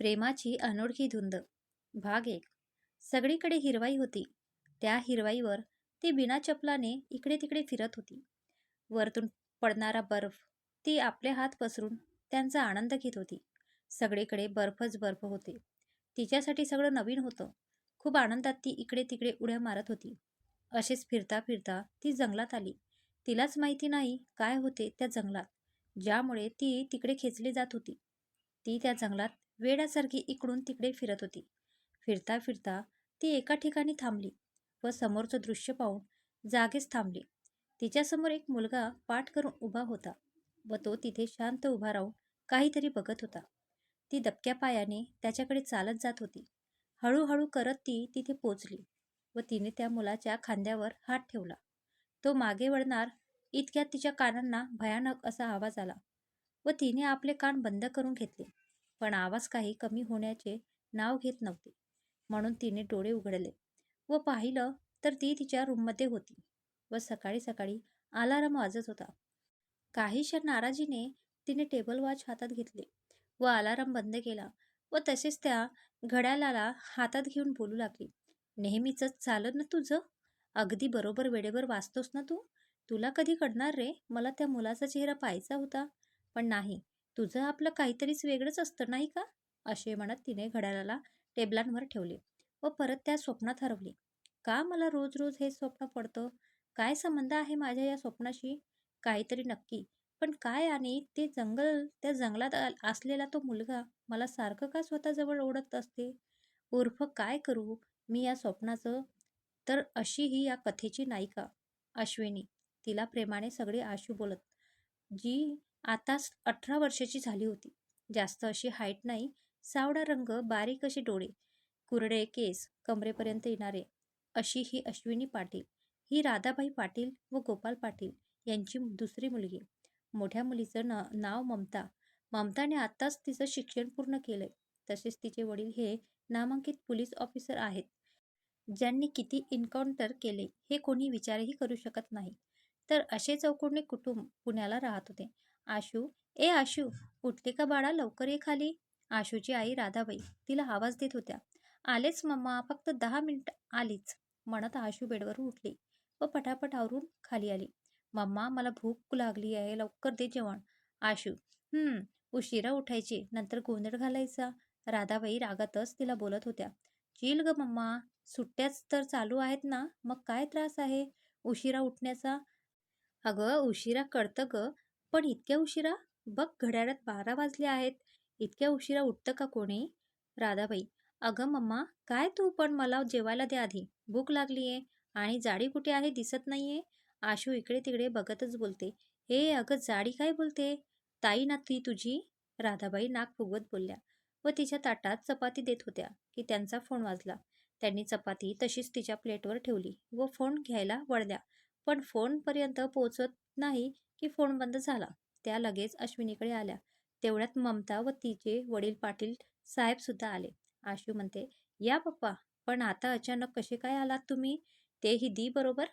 प्रेमाची अनोळखी धुंद. भाग एक. सगळीकडे हिरवाई होती. त्या हिरवाईवर ती बिना चपलाने इकडे तिकडे फिरत होती. वरतून पडणारा बर्फ ती आपले हात पसरून त्यांचा आनंद घेत होती. सगळीकडे बर्फच बर्फ होते. तिच्यासाठी सगळं नवीन होतं. खूप आनंदात ती इकडे तिकडे उड्या मारत होती. असेच फिरता फिरता ती जंगलात आली. तिलाच माहिती नाही काय होते त्या जंगलात ज्यामुळे ती तिकडे खेचली जात होती. ती त्या जंगलात वेड्यासारखी इकडून तिकडे फिरत होती. फिरता फिरता ती एका ठिकाणी थांबली व समोरचं दृश्य पाहून जागेच थांबली. तिच्यासमोर एक मुलगा पाठ करून उभा होता व तो तिथे शांत उभा राहून काहीतरी बघत होता. ती दबक्या पायाने त्याच्याकडे चालत जात होती. हळूहळू करत ती तिथे पोचली व तिने त्या मुलाच्या खांद्यावर हात ठेवला. तो मागे वळणार इतक्यात तिच्या कानांना भयानक असा आवाज आला व तिने आपले कान बंद करून घेतले. पण आवाज काही कमी होण्याचे नाव घेत नव्हते. म्हणून तिने डोळे उघडले व पाहिलं तर ती तिच्या रूममध्ये होती व सकाळी सकाळी अलाराम वाजत होता. काहीशा नाराजीने तिने टेबल वॉच हातात घेतले व अलाराम बंद केला व तसेच त्या घड्याळाला हातात घेऊन बोलू लागली. नेहमीचंच झालं ना तुझं अगदी बरोबर वेळेवर वाचतोस ना तू? तुला कधी कळणार रे? मला त्या मुलाचा चेहरा पाहायचा होता. पण नाही. तुझं आपलं काहीतरीच वेगळंच असतं नाही का? असे म्हणत तिने घड्याळाला टेबलांवर ठेवले व परत त्या स्वप्नात हरवली. का मला रोज रोज हे स्वप्न पडतं? काय संबंध आहे माझ्या या स्वप्नाशी? काहीतरी नक्की. पण काय आणि ते जंगल त्या जंगलात असलेला तो मुलगा मला सारखं का स्वतःजवळ ओढत असते? उर्फ काय करू? मी या स्वप्नाचं तर अशी ही या कथेची नायिका. अश्विनी तिला प्रेमाने सगळे आशू बोलत जी आताच अठरा वर्षाची झाली होती. जास्त अशी हाईट नाही सावळा रंग बारीक असे डोळे कुरडे केस कमरेपर्यंत येणारे अशी ही अश्विनी पाटील ही राधाबाई पाटील व गोपाल पाटील यांची दुसरी मुलगी. मोठ्या मुलीचं न नाव ममता. ममताने आत्ताच तिचं शिक्षण पूर्ण केलंय. तसेच तिचे वडील हे नामांकित पोलीस ऑफिसर आहेत. ज्यांनी किती इन्काउंटर केले हे कोणी विचारही करू शकत नाही. तर असे चौकोनी कुटुंब पुण्याला राहत होते. आशू ए आशू उठली का बाळा लवकर ये खाली? आशूची आई राधाबाई तिला आवाज देत होत्या. आलेच मम्मा फक्त दहा मिनिट आलीच म्हणत आशू बेडवरून उठली व पटापट आवरून खाली आली. मम्मा मला भूक लागली आहे लवकर दे जेवण. आशू हम्म उशिरा उठायची नंतर गोंधळ घालायचा. राधाबाई रागातच तिला बोलत होत्या. चिल ग मम्मा सुट्ट्याच तर चालू आहेत ना मग काय त्रास आहे? उशिरा उठण्याचा? अगं उशिरा कळतं ग पण इतक्या उशिरा? बघ घड्याळात बारा वाजले आहेत. इतक्या उशिरा उठतं का कोणी? राधाबाई अगं मम्मा काय तू पण मला जेवायला दे आधी. भूक लागलीये. आणि जाडी कुठे आहे दिसत नाहीये? आशू इकडे तिकडे बघतच बोलते. हे अगं जाडी काय बोलते? ताई ना ती तुझी? राधाबाई नाक फुगवत बोलल्या. व तिच्या ताटात चपाती देत होत्या की त्यांचा फोन वाजला. त्यांनी चपाती तशीच तिच्या प्लेटवर ठेवली व फोन घ्यायला वळल्या. पण फोनपर्यंत पोहोचत नाही की फोन बंद झाला त्या लगेच अश्विनीकडे आल्या. तेवढ्यात ममता व तिचे वडील पाटील साहेब सुद्धा आले. आशू म्हणते या पप्पा पण आता अचानक कसे काय आलात तुम्ही? तेही दी बरोबर?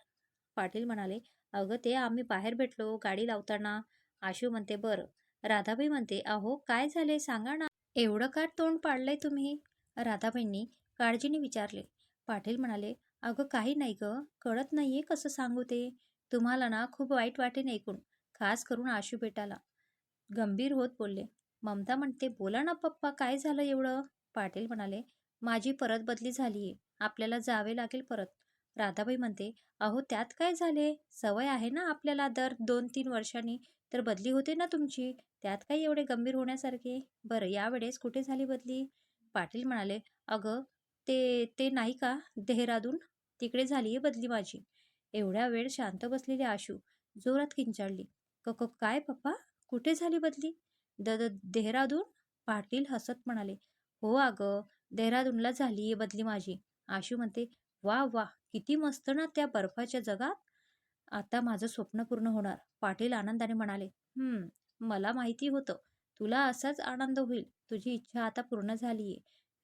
पाटील म्हणाले अगं ते आम्ही बाहेर भेटलो गाडी लावताना. आशू म्हणते बरं. राधाबाई म्हणते अहो काय झाले सांगा ना. एवढं का तोंड पाडलंय तुम्ही? राधाबाईंनी काळजीने विचारले. पाटील म्हणाले अगं काही नाही ग. कळत नाहीये कसं सांगू ते. तुम्हाला ना खूप वाईट वाटेन ऐकून. खास करून आशू बेटाला. गंभीर होत बोलले ममता म्हणते बोला ना पप्पा काय झालं एवढं? पाटील म्हणाले माझी परत बदली झालीये आपल्याला जावे लागेल परत. राधाबाई म्हणते अहो त्यात काय झाले? सवय आहे ना आपल्याला दर दोन तीन वर्षांनी तर बदली होते ना तुमची? त्यात काय एवढे गंभीर होण्यासारखे? बरं यावेळेस कुठे झाली बदली? पाटील म्हणाले अगं ते ते नाही का? देहरादून? तिकडे झाली आहे बदली माझी. एवढ्या वेळ शांत बसलेली आशू जोरात किंचाळली क क- काय पप्पा? कुठे झाली बदली? The the Dehradun? पाटील हसत म्हणाले. हो अगं देहरादूनला झाली आहे बदली माझी. आशू म्हणते वा वा किती मस्त ना त्या बर्फाच्या जगात. आता माझं स्वप्न पूर्ण होणार पाटील आनंदाने म्हणाले. हम्म मला माहिती होतं. तुला असाच आनंद होईल. तुझी इच्छा आता पूर्ण झालीये.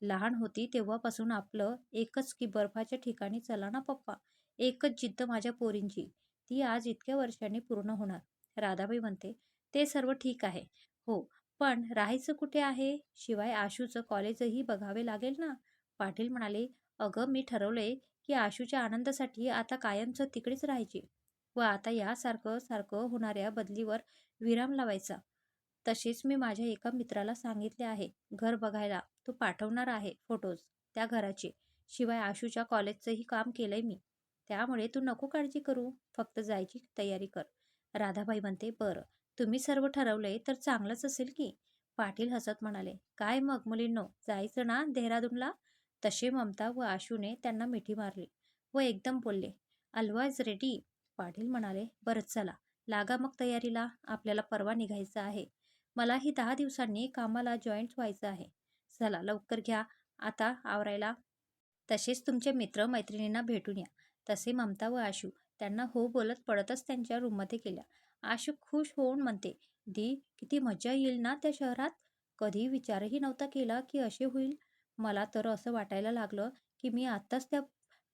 लहान होती तेव्हापासून आपलं एकच की बर्फाच्या ठिकाणी चला ना पप्पा. एकच जिद्द माझ्या पोरींची. ती आज इतक्या वर्षांनी पूर्ण होणार. राधाबाई म्हणते ते सर्व ठीक आहे. हो पण राहायचं कुठे आहे? शिवाय आशूचं कॉलेजही बघावे लागेल ना? पाटील म्हणाले अगं मी ठरवलंय की आशूच्या आनंदासाठी आता कायमचं तिकडेच राहायचे व आता यासारखं सारखं होणाऱ्या बदलीवर विराम लावायचा. तसेच मी माझ्या एका मित्राला सांगितले आहे घर बघायला. तो पाठवणार आहे फोटोज त्या घराचे. शिवाय आशूच्या कॉलेजचंही काम केलंय मी. त्यामुळे तू नको काळजी करू. फक्त जायची तयारी कर. राधाबाई म्हणते बरं तुम्ही सर्व ठरवले तर चांगलंच असेल की. पाटील हसत म्हणाले काय मग मुलींनो जायचं ना देहरादूनला? तसे ममता व आशूने त्यांना मिठी मारली व एकदम बोलले अलवाज रेडी. पाटील म्हणाले बरं चला लागा मग तयारीला आपल्याला परवा निघायचं आहे. मलाही दहा दिवसांनी कामाला जॉईंट व्हायचं आहे. चला लवकर घ्या आता आवरायला. तसेच तुमचे मित्र मैत्रिणींना भेटून या. तसे ममता व आशू त्यांना हो बोलत पडतच त्यांच्या रूममध्ये गेल्या. आशू खुश होऊन म्हणते दी किती मजा येईल ना त्या शहरात? कधी विचारही नव्हता केला की असे होईल. मला तर असं वाटायला लागलं की मी आत्ताच त्या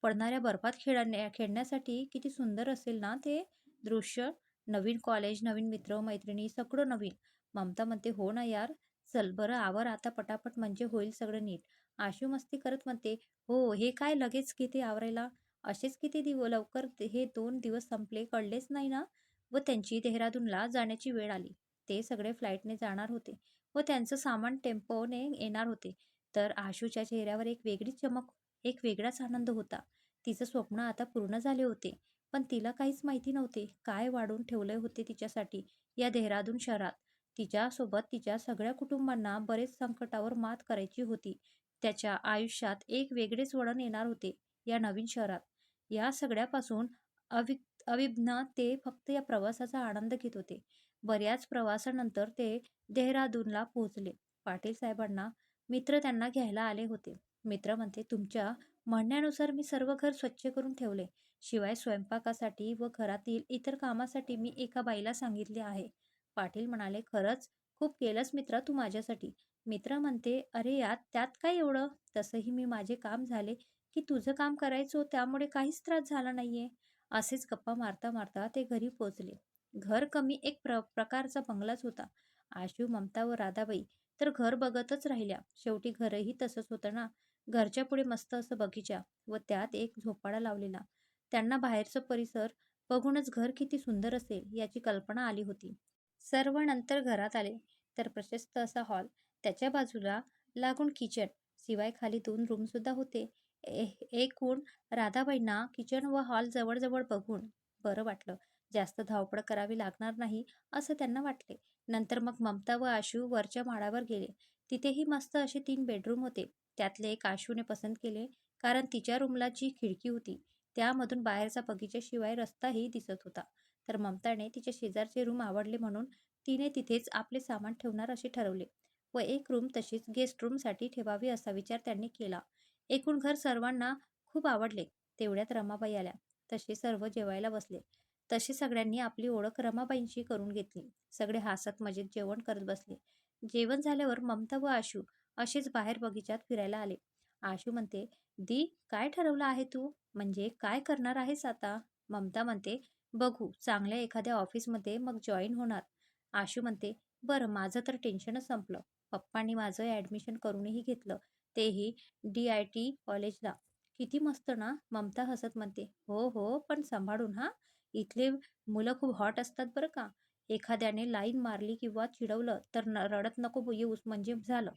पडणाऱ्या बर्फात खेळण्या खेळण्यासाठी किती सुंदर असेल ना ते दृश्य. नवीन कॉलेज नवीन मित्र मैत्रिणी सगळं नवीन. ममता म्हणते हो ना यार. चल बरं आवर आता पटापट. म्हणजे होईल सगळं नीट. आशू मस्ती करत म्हणते हो हे काय लगेच किती आवरायला? असेच किती दिव लवकर ते- हे दोन दिवस संपले कळलेच नाही ना? व त्यांची देहरादूनला जाण्याची वेळ आली. ते सगळे फ्लाईटने जाणार होते व त्यांचं सामान टेम्पोने येणार होते. तर आशूच्या चेहऱ्यावर एक वेगळीच चमक एक वेगळाच आनंद होता. तिचं स्वप्न आता पूर्ण झाले होते. पण तिला काहीच माहिती नव्हते. काय वाढून ठेवले होते तिच्यासाठी या देहरादून शहरात? तिच्यासोबत तिच्या सगळ्या कुटुंबांना बरेच संकटावर मात करायची होती. त्याच्या आयुष्यात एक वेगळेच वळण येणार होते या नवीन शहरात. या सगळ्यापासून अवि अविघ्न ते फक्त या प्रवासाचा आनंद घेत होते. बऱ्याच प्रवासानंतर ते देहरादूनला पोहोचले. पाटील साहेबांना मित्र त्यांना घ्यायला आले होते. मित्र म्हणते तुमच्या म्हणण्यानुसार मी सर्व घर स्वच्छ करून ठेवले. शिवाय स्वयंपाकासाठी व घरातील इतर कामासाठी मी एका बाईला सांगितले आहे. पाटील म्हणाले खरंच खूप केलंस मित्रा तू माझ्यासाठी. मित्र म्हणते अरे यात त्यात काय एवढं? तसंही मी माझे काम झाले की तुझं काम करायचो त्यामुळे काहीच त्रास झाला नाहीये. असेच गप्पा मारता मारता ते घरी पोचले घर कमी एक प्र प्रकारचा बंगलाच होता. आशू ममता व राधाबाई तर घर बघतच राहिल्या. शेवटी घरही तसंच होतं ना? घरच्या पुढे मस्त असं बगीचा व त्यात एक झोपाळा लावलेला. त्यांना बाहेरचं परिसर बघूनच घर किती सुंदर असेल याची कल्पना आली होती. सर्व नंतर घरात आले. तर प्रशस्त असा हॉल. त्याच्या बाजूला लागून किचन. शिवाय खाली दोन रूम सुद्धा होते. एकूण राधाबाईंना किचन व हॉल जवळजवळ बघून बरं वाटलं. जास्त धावपळ करावी लागणार नाही असं त्यांना वाटले. नंतर मग ममता व आशू वरच्या माळावर गेले. तिथेही मस्त असे तीन बेडरूम होते. त्यातले एक आशूने पसंत केले कारण तिच्या रूमला जी खिडकी होती त्यामधून बाहेरचा बगीच्याशिवाय रस्ताही दिसत होता. तर ममताने तिच्या शेजारचे रूम आवडले म्हणून तिने तिथेच आपले सामान ठेवणार असे ठरवले व एक रूम तशीच गेस्ट रूमसाठी ठेवावी असा विचार त्यांनी केला. एकूण घर सर्वांना खूप आवडले. तेवढ्यात रमाबाई आल्या. तसे सर्व जेवायला बसले. तसे सगळ्यांनी आपली ओळख रमाबाईंशी करून घेतली. सगळे हसत मजेत जेवण करत बसले. जेवण झाल्यावर ममता व आशू असेच बाहेर बगीचात फिरायला आले. आशू म्हणते दी काय ठरवलं आहे तू? म्हणजे काय करणार आहेस आता? ममता म्हणते बघू चांगल्या एखाद्या ऑफिसमध्ये मग जॉईन होणार. आशू म्हणते बरं माझं तर टेन्शनच संपलं. पप्पांनी माझं ॲडमिशन करूनही घेतलं. तेही डी आय टी कॉलेजला. किती मस्त ना ममता हसत म्हणते. हो हो पण सांभाळून हा. इथले मुलं खूप हॉट असतात बरं का. एखाद्याने लाईन मारली किंवा चिडवलं तर न रडत नको येऊस म्हणजे झालं.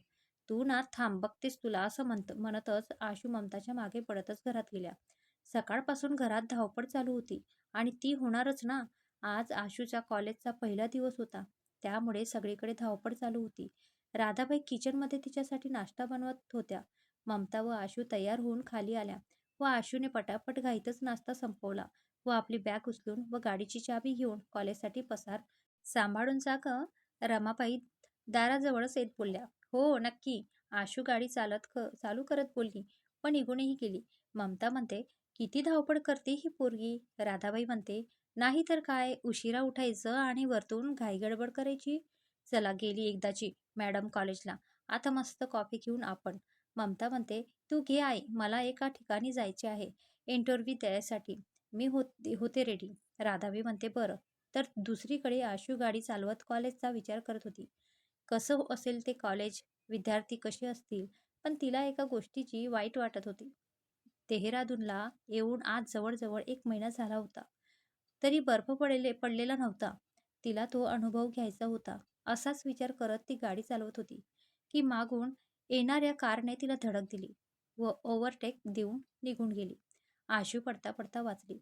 तू ना थांब बघतेस तुला असं म्हणत म्हणतच आशू ममताच्या मागे पडतच घरात गेल्या. सकाळपासून घरात धावपळ चालू होती आणि ती होणारच ना. आज आशूच्या कॉलेजचा पहिला दिवस होता. त्यामुळे सगळीकडे धावपळ चालू होती. राधाबाई किचनमध्ये तिच्यासाठी नाश्ता बनवत होत्या. ममता व आशू तयार होऊन खाली आल्या व आशूने पटापट घाईतच नाश्ता संपवला व आपली बॅग उचलून व गाडीची चाबी घेऊन कॉलेजसाठी पसार सांभाळून जा ग रमाबाई दाराजवळच येत बोलल्या हो नक्की. आशू गाडी चालत क चालू करत बोलली पण निघूनही गेली. ममता म्हणते किती धावपळ करते ही पोरगी. राधाबाई म्हणते नाही तर काय उशिरा उठायचं आणि वरतून घाईगडबड करायची? चला गेली एकदाची. मॅडम कॉलेजला. आता मस्त कॉफी घेऊन आपण. ममता म्हणते तू घे आई मला एका ठिकाणी जायचे आहे इंटरव्ह्यू द्यायसाठी. मी होते होते रेडी राधावी म्हणते बरं. तर दुसरीकडे आशू गाडी चालवत कॉलेजचा विचार करत होती. कसं असेल ते कॉलेज? विद्यार्थी कसे असतील? पण तिला एका गोष्टीची वाईट वाटत होती. तेहरादूनला येऊन आज जवळजवळ एक महिना झाला होता. तरी बर्फ पडले पडलेला नव्हता. तिला तो अनुभव घ्यायचा होता. असाच विचार करत ती गाडी चालवत होती की मागून येणाऱ्या कारने तिला धडक दिली व ओव्हरटेक देऊन निघून गेली. आशू पडता पडता वाचली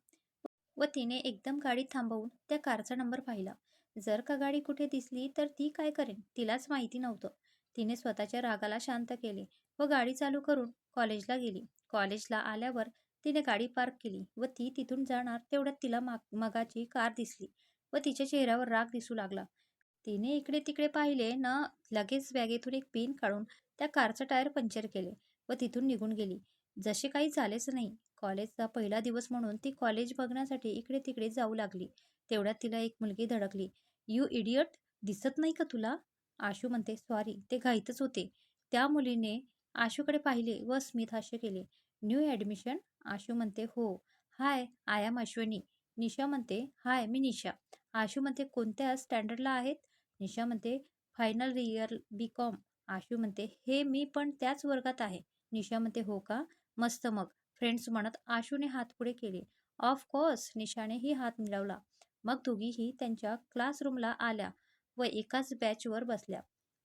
व तिने एकदम गाडी थांबवून त्या कारचा नंबर पाहिला. जर का गाडी कुठे दिसली तर ती काय करेन तिलाच माहिती नव्हतं. तिने स्वतःच्या रागाला शांत केले व गाडी चालू करून कॉलेजला गेली. कॉलेजला आल्यावर तिने गाडी पार्क केली व ती तिथून जाणार तेवढ्यात तिला माग मगाची कार दिसली व तिच्या चेहऱ्यावर राग दिसू लागला. तिने इकडे तिकडे पाहिले न लगेच बॅगेतून एक पिन काढून त्या कारचं टायर पंक्चर केले व तिथून निघून गेली. जसे काही झालेच नाही. कॉलेजचा पहिला दिवस म्हणून ती कॉलेज बघण्यासाठी इकडे तिकडे जाऊ लागली. तेवढ्यात तिला एक मुलगी धडकली. यू इडियट दिसत नाही का तुला? आशू म्हणते. सॉरी ते घाईतच होते. त्या मुलीने आशूकडे पाहिले व स्मित हास्य केले. New admission? आशू म्हणते. हो. Hi I am Ashwini. Nisha म्हणते. हाय मी निशा. आशू म्हणते. कोणत्या स्टँडर्डला आहेत? निशा म्हणते final year B com. Ashu म्हणते हे मी पण त्याच वर्गात आहे. निशा म्हणते हो का? मस्त मग. फ्रेंड्स म्हणत आशूने हात पुढे केले. ऑफ कोर्स निशानेही हात मिळवला मग दोघीही त्यांच्या क्लासरूमला आल्या व एकाच बॅचवर बसल्या.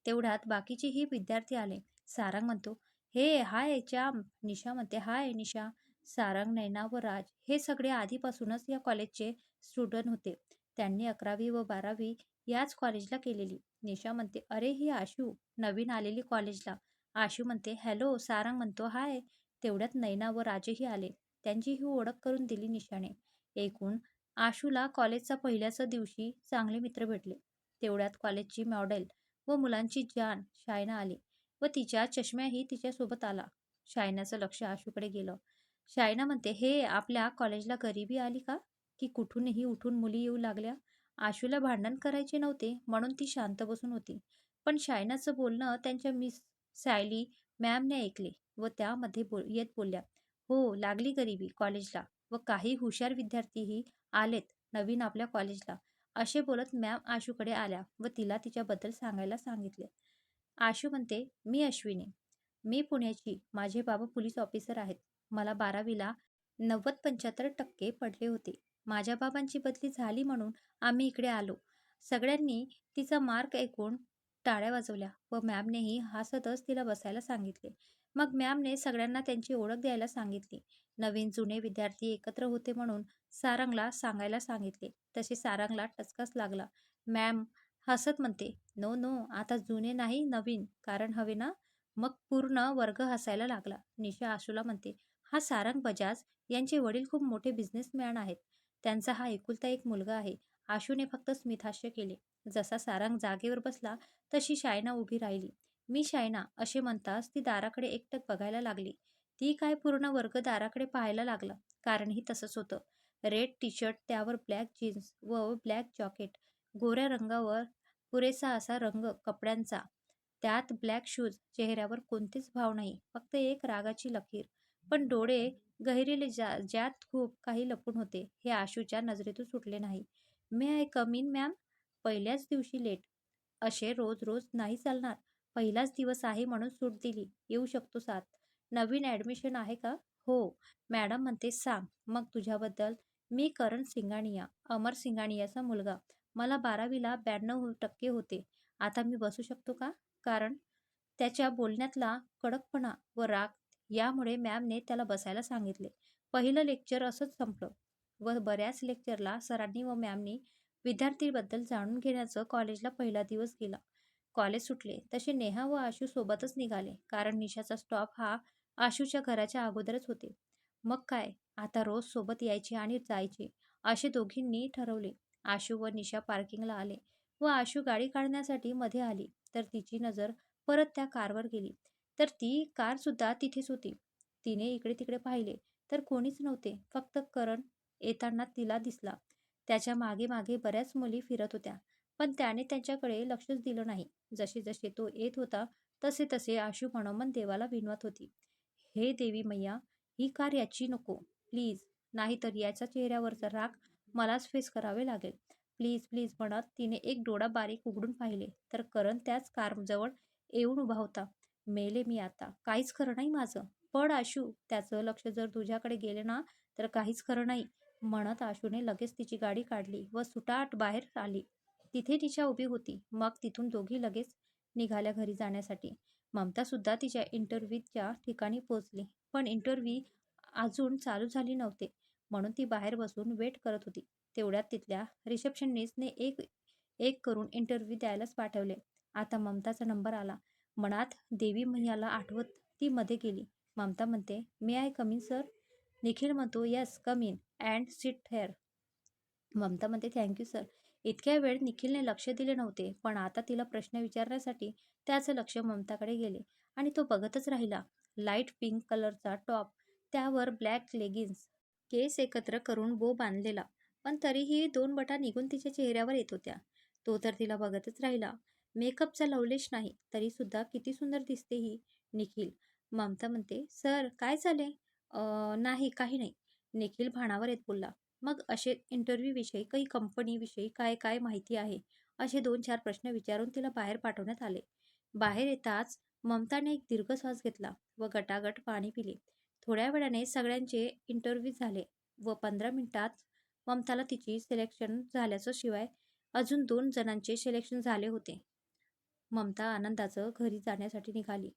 तेवढ्यात बाकीचेही विद्यार्थी आले. सारंग म्हणतो हे हाय चाम निशा म्हणते हाय निशा. सारंग नैना व राज हे सगळे आधीपासूनच या कॉलेजचे स्टुडंट होते. त्यांनी अकरावी व बारावी याच कॉलेजला केलेली निशा म्हणते अरे ही आशू नवीन आलेली कॉलेजला. आशू म्हणते हॅलो सारंग म्हणतो हाय. तेवढ्यात नैना व राजेही आले. त्यांची ही ओळख करून दिली निशाने. एकूण आशूला कॉलेजचा पहिल्याच दिवशी चांगले मित्र भेटले. तेवढ्यात कॉलेजची मॉडेल व मुलांची जान शायना आली व तिच्या चष्म्याही तिच्यासोबत आला. शायनाचं लक्ष आशूकडे गेलं. शायना म्हणते हे आपल्या कॉलेजला गरिबी आली का? की कुठूनही उठून मुली येऊ लागल्या? आशूला भांडण करायचे नव्हते म्हणून ती शांत बसून होती. पण शायनाचं बोलणं त्यांच्या मिस सायली मॅमने ऐकले व त्यामध्ये बोल येत बोलल्या हो लागली गरिबी कॉलेजला व काही हुशार विद्यार्थीही आलेत नवीन आपल्या कॉलेजला असे बोलत मॅम आशूकडे आल्या व तिला तिच्याबद्दल सांगायला सांगितले. आशू म्हणते मी अश्विनी. मी पुण्याची. माझे बाबा पोलीस ऑफिसर आहेत. मला बारावीला नव्वद पंच्याहत्तर टक्के पडले होते. माझ्या बाबांची बदली झाली म्हणून आम्ही इकडे आलो. सगळ्यांनी तिचा मार्क ऐकून टाळ्या वाजवल्या व मॅमनेही हसतच तिला बसायला सांगितले. मग मॅमने सगळ्यांना त्यांची ओळख द्यायला सांगितली. नवीन जुने विद्यार्थी एकत्र होते म्हणून सारंगला सांगायला सांगितले. तसे सारंगला टचकाच लागला. मॅम हसत म्हणते नो नो आता जुने नाही नवीन. कारण हवे ना? मग पूर्ण वर्ग हसायला लागला. निशा आशूला म्हणते हा सारंग बजाज. यांचे वडील खूप मोठे बिझनेसमॅन आहेत. त्यांचा हा एकुलता एक मुलगा आहे. आशूने फक्त स्मितहास्य केले. जसा सारंग जागेवर बसला तशी शायना उभी राहिली. मी शायना असे म्हणताच ती दाराकडे एकटक बघायला लागली. ती काय पूर्ण वर्ग दाराकडे पाहायला लागला? कारणही तसंच होतं. रेड टी शर्ट त्यावर ब्लॅक जीन्स व ब्लॅक जॉकेट गोऱ्या रंगावर पुरेसा असा रंग कपड्यांचा. त्यात ब्लॅक शूज चेहऱ्यावर कोणतेच भाव नाही फक्त एक रागाची लकीर. पण डोळे गहिरेले ज्या ज्यात खूप काही लपून होते हे आशूच्या नजरेतून सुटले नाही. May I come in ma'am पहिल्याच दिवशी लेट असे रोज रोज नाही चालणार. पहिलाच दिवस आहे म्हणून सूट दिली. येऊ शकतो सात नवीन ॲडमिशन आहे का? हो. मॅडम म्हणते सांग. मग तुझ्याबद्दल. मी करण सिंगाणिया अमर सिंगाणियाचा मुलगा. मला बारावीला ब्याण्णव टक्के होते. आता मी बसू शकतो का? कारण त्याच्या बोलण्यातला कडकपणा व राग यामुळे मॅमने त्याला बसायला सांगितले. पहिलं लेक्चर असंच संपलं व बऱ्याच लेक्चरला सरांनी व मॅमनी विद्यार्थीबद्दल जाणून घेण्याचं कॉलेजला पहिला दिवस गेला. कॉलेज सुटले. तसे नेहा व आशू सोबतच निघाले. कारण निशाचा स्टॉप हा आशूच्या घराच्या अगोदरच होते. मग काय? आता रोज सोबत यायचे आणि जायचे असे दोघींनी ठरवले. आशू व निशा पार्किंगला आले व आशू गाडी काढण्यासाठी मध्ये आली. तर तिची नजर परत त्या कारवर गेली. तर ती कार सुद्धा तिथेच होती. तिने इकडे तिकडे पाहिले तर कोणीच नव्हते. फक्त करण येताना तिला दिसला. त्याच्यामागे मागे बऱ्याच मुली फिरत होत्या पण त्याने त्यांच्याकडे लक्षच दिलं नाही. जसे जसे तो येत होता तसे तसे आशू मनोमन देवाला विनवत होती. हे देवी मैया ही कार याची नको. प्लीज नाहीतर याच्या चेहऱ्यावरचा राग मलाच फेस करावे लागेल. प्लीज प्लीज म्हणत तिने एक डोळा बारीक उघडून पाहिले. तर करण त्याच कारजवळ येऊन उभा होता. मेले मी आता. काहीच खरं नाही माझं. पण आशू त्याचं लक्ष जर तुझ्याकडे गेले ना तर काहीच खरं नाही. म्हणत आशूने लगेच तिची गाडी काढली व सुटाट बाहेर आली. तिथे तिच्या उभी होती. मग तिथून दोघी लगेच निघाल्या घरी जाण्यासाठी. ममता सुद्धा तिच्या इंटरव्ह्यूच्या ठिकाणी पोचली पण इंटरव्ह्यू अजून चालू झाली नव्हते. म्हणून ती बाहेर बसून वेट करत होती. तेवढ्यात तिथल्या रिसेप्शनिस्टने एक एक करून इंटरव्ह्यू द्यायलाच पाठवले. आता ममताचा नंबर आला. मनात देवी मैयाला आठवत ती मध्ये गेली. ममता म्हणते may I come in sir Nikhil म्हणतो yes come in and sit here Mamata म्हणते थँक्यू सर इतक्या वेळ निखिलने लक्ष दिले नव्हते पण आता तिला प्रश्न विचारण्यासाठी त्याचं लक्ष ममताकडे गेले आणि तो बघतच राहिला. लाइट पिंक कलरचा टॉप त्यावर ब्लॅक लेगिन्स केस एकत्र करून बो बांधलेला पण तरीही दोन बटा निघून तिच्या चेहऱ्यावर येत होत्या. तो तर तिला बघतच राहिला. मेकअपचा लवलेश नाही तरी सुद्धा किती सुंदर दिसते ही निखिल. ममता म्हणते सर काय झाले नाही काही नाही. निखिल भाणावर येत बोलला. मग असे इंटरव्ह्यूविषयी काही कंपनीविषयी काय काय माहिती आहे? असे दोन चार प्रश्न विचारून तिला बाहेर पाठवण्यात आले. बाहेर येताच ममताने एक दीर्घ श्वास घेतला व गटागट पाणी पिले. थोड्या वेळाने सगळ्यांचे इंटरव्ह्यू झाले व पंधरा मिनिटात ममताला तिची सिलेक्शन झाल्याचं शिवाय अजून दोन जणांचे सिलेक्शन झाले होते. ममता आनंदाचं घरी जाण्यासाठी निघाली.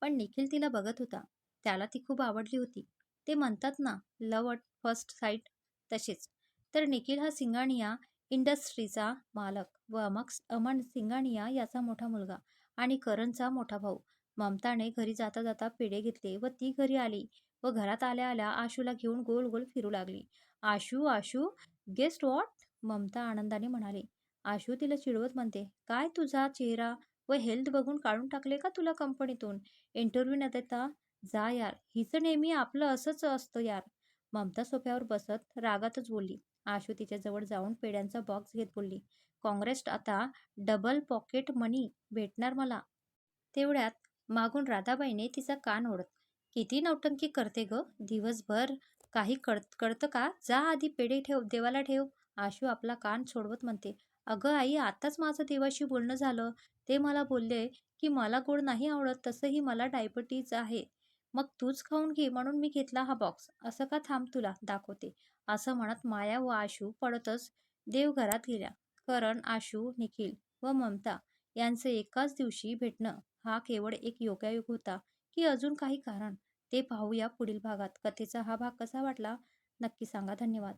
पण निखिल तिला बघत होता. त्याला ती खूप आवडली होती. ते म्हणतात ना लव अट फर्स्ट साईट तसेच. तर निखिल हा सिंगाणिया इंडस्ट्रीचा मालक व अमक अमन सिंगाणिया याचा मोठा मुलगा आणि करणचा मोठा भाऊ. ममताने घरी जाता जाता पेढे घेतले व ती घरी आली व घरात आल्या आल्या आशूला घेऊन गोल गोल फिरू लागली. आशू आशू गेस्ट वॉट ममता आनंदाने म्हणाली. आशू तिला चिडवत म्हणते काय तुझा चेहरा व हेल्थ बघून काढून टाकले का तुला कंपनीतून? इंटरव्ह्यू न देता जा यार हिचं नेहमी आपलं असंच असतं यार. ममता सोफ्यावर बसत रागातच बोलली. आशू तिच्याजवळ जाऊन पेड्यांचा बॉक्स घेत बोलली काँग्रेस आता डबल पॉकेट मनी भेटणार मला. तेवढ्यात मागून राधाबाईने तिचा कान ओढत किती नौटंकी करते ग? दिवसभर काही कळत कळतं का? जा आधी पेढे ठेव देवाला ठेव. आशू आपला कान सोडवत म्हणते अगं आई आत्ताच माझं देवाशी बोलणं झालं. ते मला बोलले की मला गोड नाही आवडत तसंही मला डायबिटीज आहे. मग तूच खाऊन घे म्हणून मी घेतला हा बॉक्स. असं का थांब तुला दाखवते. असं म्हणत माया व आशू पडतच देवघरात गेल्या. करण आशू निखिल व ममता यांचं एकाच दिवशी भेटणं हा केवळ एक योगायोग होता की अजून काही कारण? ते पाहूया पुढील भागात. कथेचा हा भाग कसा वाटला? नक्की सांगा. धन्यवाद.